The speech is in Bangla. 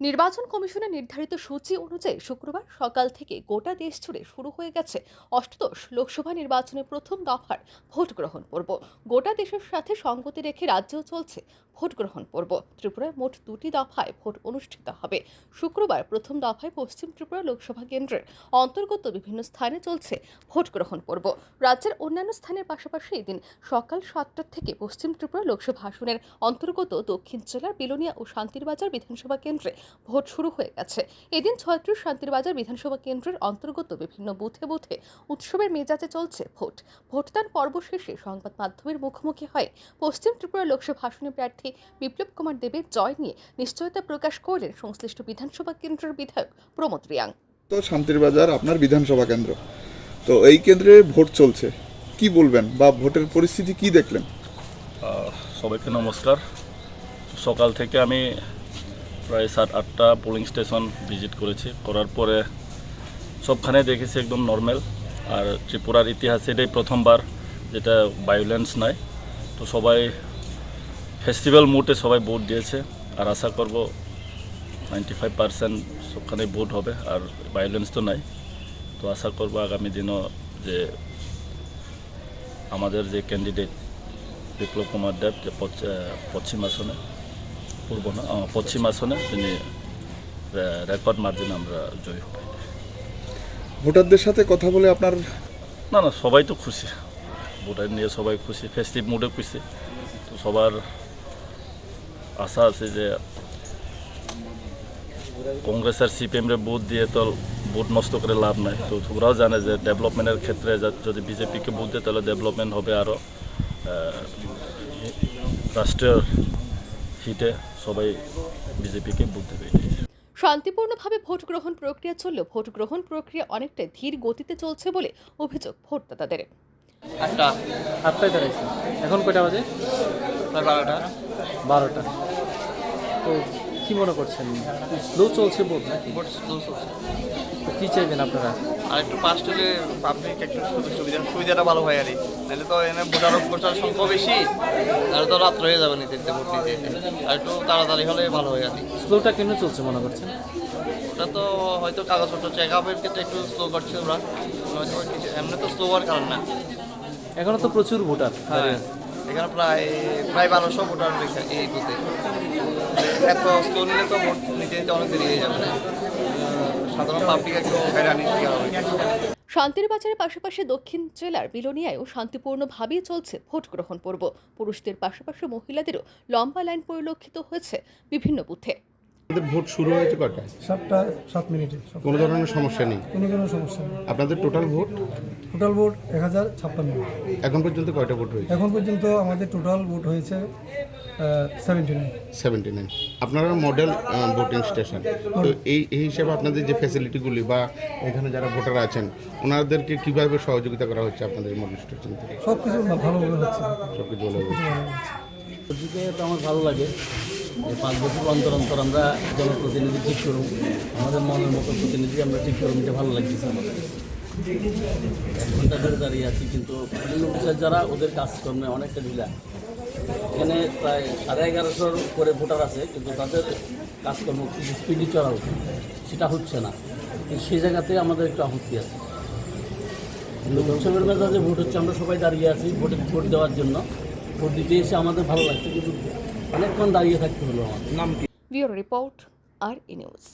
নির্বাচন কমিশনের নির্ধারিত সূচি অনুযায়ী শুক্রবার সকাল থেকে গোটা দেশ জুড়ে শুরু হয়ে গেছে অষ্টাদশ লোকসভা নির্বাচনের প্রথম দফার ভোট গ্রহণ পর্ব। গোটা দেশের সাথে সঙ্গতি রেখে রাজ্যেও চলছে ভোট গ্রহণ পর্ব। ত্রিপুরায় মোট দুটি দফায় ভোট অনুষ্ঠিত হবে। শুক্রবার প্রথম দফায় পশ্চিম ত্রিপুরা লোকসভা কেন্দ্রের অন্তর্গত বিভিন্ন স্থানে চলছে ভোট গ্রহণ পর্ব। রাজ্যের অন্যান্য স্থানের পাশাপাশি এদিন সকাল সাতটা থেকে পশ্চিম ত্রিপুরা লোকসভা আসনের অন্তর্গত দক্ষিণ জেলার বিলোনিয়া ও শান্তিরবাজার বিধানসভা কেন্দ্রে ভোট শুরু হয়ে গেছে। এদিন ছয়ত্রিশ শান্তিরবাজার বিধানসভা কেন্দ্রের অন্তর্গত বিভিন্ন বুথে বুথে উৎসবের মেজাজে চলছে ভোট। ভোটদান পর্ব শেষে সংবাদ মাধ্যমের মুখোমুখি হয়। পশ্চিম ত্রিপুরা লোকসভা আসনের প্রার্থী বিপ্লব কুমার দেবের জয় নিয়ে নিশ্চয়তা প্রকাশ করলেন সংশ্লিষ্ট বিধানসভা কেন্দ্রের বিধায়ক প্রমোদ রিয়াং। তো শান্তির বাজার আপনার বিধানসভা কেন্দ্র। তো এই কেন্দ্রে ভোট চলছে। কি বলবেন বা ভোটের পরিস্থিতি কি দেখলেন? আহ, সবাইকে নমস্কার। সকাল থেকে আমি প্রায় সাত, আটটা পোলিং স্টেশন ভিজিট করেছি। করার পরে সবখানে দেখেছি একদম নর্মাল আর ত্রিপুরার ইতিহাসে এটাই প্রথমবার যেটা ভায়োলেন্স নাই। তো সবাই ফেস্টিভ্যাল মুডে সবাই ভোট দিয়েছে। আর আশা করব নাইনটি ফাইভ পার্সেন্ট সবখানে ভোট হবে। আর ভায়োলেন্স তো নাই। তো আশা করব আগামী দিনও যে আমাদের যে ক্যান্ডিডেট বিপ্লব কুমার দেব যে পশ্চিম আসনে পূর্ব না পশ্চিম আসনে তিনি রেকর্ড মার্জিন আমরা জয়ী হব ভোটারদের সাথে কথা বলে আপনার না না সবাই তো খুশি। ভোটার নিয়ে সবাই খুশি ফেস্টিভ মুডে খুশি। তো সবার আশা আছে যে কংগ্রেস আর সিপিএমরে ভোট দিয়ে তো ভোট নষ্ট করে লাভ নাই। তো তোমরাও জানে যে ডেভেলপমেন্টের ক্ষেত্রে যদি বিজেপিকে ভোট দেয় তাহলে ডেভেলপমেন্ট হবে আরও রাষ্ট্রীয় হিটে সবাই বিজেপিকে ভোট দেবে শান্তিপূর্ণভাবে ভোট গ্রহণ প্রক্রিয়া চললেও ভোট গ্রহণ প্রক্রিয়া অনেকটাই ধীর গতিতে চলছে বলে অভিযোগ ভোটদাতাদের। আটটা আটটায় দাঁড়াইছে। এখন কয়টা বাজে? প্রায় বারোটা। বারোটা। তো কি মনে করছেন? স্লো চলছে বোধ নাকি? ভোট স্লো চলছে। তো কি চাইবেন আপনারা? আর একটু পাস্ট হলে পাবলিক একটু সুযোগ সুবিধা সুবিধাটা ভালো হয় আর নাহলে তো এনে ভোটার ভোটার সংখ্যা বেশি তাহলে তো রাত্র হয়ে যাবে নিতে ভোট দিতে। আর একটু তাড়াতাড়ি হলে ভালো হয় আর স্লোটা কেন চলছে মনে করছেন? ওটা তো হয়তো কাগজপত্র চেক আপের ক্ষেত্রে একটু স্লো করছে ওরা। এমনি তো স্লো হওয়ার কারণ না। এখনও তো প্রচুর ভোটার হ্যাঁ। এখানে প্রায় প্রায় বারোশো ভোটার এই বুথে এত স্টোর নিলে তো ভোট নিতে নিতে অনেক দেরি হয়ে যাবে সাধারণ পাবলিক একটু হয়রানির শিকার হবে। শান্তির বাজারের পাশাপাশি দক্ষিণ জেলার বিলোনিয়ায়ও শান্তিপূর্ণভাবেই চলছে ভোট গ্রহণ পর্ব। পুরুষদের পাশাপাশি মহিলাদেরও লম্বা লাইন পরিলক্ষিত হয়েছে বিভিন্ন বুথে আপনাদের ভোট শুরু হয়েছে কটায় সাতটা সাত মিনিটে। কোনো ধরনের সমস্যা নেই? কোনো কোনো সমস্যা নেই। আপনাদের টোটাল ভোট? টোটাল ভোট এক হাজার ছাপ্পান্ন এখন পর্যন্ত কয়টা ভোট হয়েছে? এখন পর্যন্ত আমাদের টোটাল ভোট হয়েছে সেভেন্টি নাইন সেভেন্টি নাইন আপনারা মডেল ভোটিং স্টেশন তো এই এই হিসাবে আপনাদের যে ফ্যাসিলিটিগুলি বা এখানে যারা ভোটার আছেন ওনাদেরকে কীভাবে সহযোগিতা করা হচ্ছে আপনাদের মডেল স্টেশন থেকে? সব কিছু ভালোভাবে হচ্ছে। সব কিছু। দিকে তো আমার ভালো লাগে যে পাঁচ বছর অন্তর অন্তর আমরা জনপ্রতিনিধি ঠিক করুন। আমাদের মনের মতো প্রতিনিধি আমরা ঠিক করুন, এটা ভালো লাগছে আমাদের এক ঘণ্টা ধরে দাঁড়িয়ে আছি, কিন্তু অফিসার যারা ওদের কাজকর্মে অনেকটা ঢিলা। এখানে প্রায় সাড়ে এগারোশোর উপরে ভোটার আছে, কিন্তু তাদের কাজকর্ম খুব স্পিডি চলা উচিত সেটা হচ্ছে না। কিন্তু সেই জায়গাতে আমাদের একটু আপত্তি আছে। উৎসবের মেজাজে ভোট হচ্ছে, আমরা সবাই দাঁড়িয়ে আছি ভোটে ভোট দেওয়ার জন্য। ভোট দিতে এসে আমাদের ভালো লাগছে কিন্তু অনেকক্ষণ দাঁড়িয়ে থাকতে হলো আমাদের। ব্যুরো রিপোর্ট আর ই নিউজ।